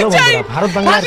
Hello বন্ধুরা ভারত বাংলার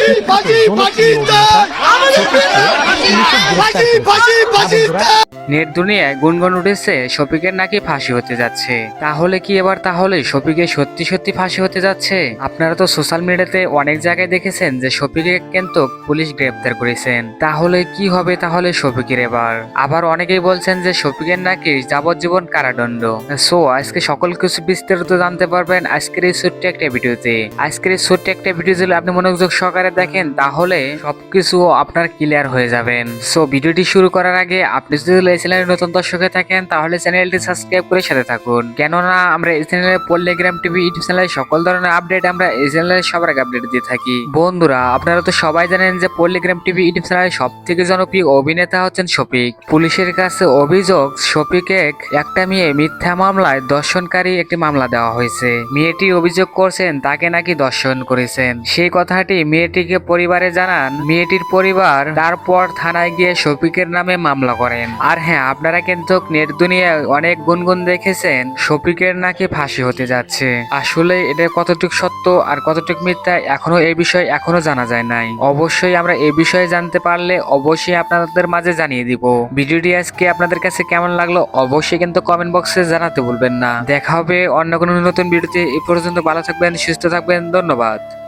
net দুনিয়ায় গুনগুন উঠেছে, শফিকের নাকি ফাঁসি হতে যাচ্ছে। তাহলে কি এবার তাহলে শফিকের সত্যি সত্যি ফাঁসি হতে যাচ্ছে? আপনারা তো সোশ্যাল মিডিয়াতে অনেক জায়গায় দেখেছেন যে শফিকে কিন্তু পুলিশ গ্রেপ্তার করেছেন। তাহলে কি হবে তাহলে শফিকের এবার? আবার অনেকেই বলছেন যে শফিকের নাকি যাবজ্জীবন কারাদণ্ড। সো আজকে সকল কিছু বিস্তারিত জানতে পারবেন আজকের এই ছোট্ট একটা ভিডিওতে। আজকের এই ছোট্ট একটা ভিডিও যদি আপনি মনোযোগ সহকারে দেখেন, তাহলে সবকিছু আপনার ক্লিয়ার হয়ে যাবেন। সো ভিডিওটি শুরু করার আগে আপনি যদি চ্যানেলে নতুন দর্শক হয়ে থাকেন, তাহলে চ্যানেলটি সাবস্ক্রাইব করে সাথে থাকুন। কেননা, আমরা এই চ্যানেলে পল্লিগ্রাম টিভি ইউটিউব চ্যানেলে সকল ধরনের আপডেট আমরা এই চ্যানেলে সবার আগে আপডেট দিয়ে থাকি। বন্ধুরা, আপনারা তো সবাই জানেন যে পল্লিগ্রাম টিভি ইউটিউব চ্যানেলে সব থেকে জনপ্রিয় অভিনেতা হচ্ছেন শফিক। পুলিশের কাছে অভিযোগ শফিকে একটা মেয়ে মিথ্যা মামলায় দর্শনকারী একটি মামলা দেওয়া হয়েছে। মেয়েটি অভিযোগ করছেন, তাকে নাকি দর্শন করেছেন। সেই কথাটি মেয়েটিকে পরিবারে জানান। মেয়েটির পরিবার তারপর থানায় গিয়ে শফিকের নামে মামলা করেন। আর হ্যাঁ আপনারা কিন্তু নেট দুনিয়ায় অনেক গুনগুন দেখেছেন, শফিকের নাকি ফাঁসি হতে যাচ্ছে। আসলে এটা কতটুকু সত্য আর কতটুকু মিথ্যা এখনও এই বিষয়ে এখনও জানা যায় নাই। অবশ্যই আমরা এই বিষয়ে জানতে পারলে অবশ্যই আপনাদের মাঝে জানিয়ে দিব। ভিডিওটি আজকে আপনাদের কাছে কেমন লাগল অবশ্যই কিন্তু কমেন্ট বক্সে জানাতে ভুলবেন না। দেখা হবে অন্য কোনো নতুন ভিডিওতে। এই পর্যন্ত ভালো থাকবেন, সুস্থ থাকবেন, ধন্যবাদ।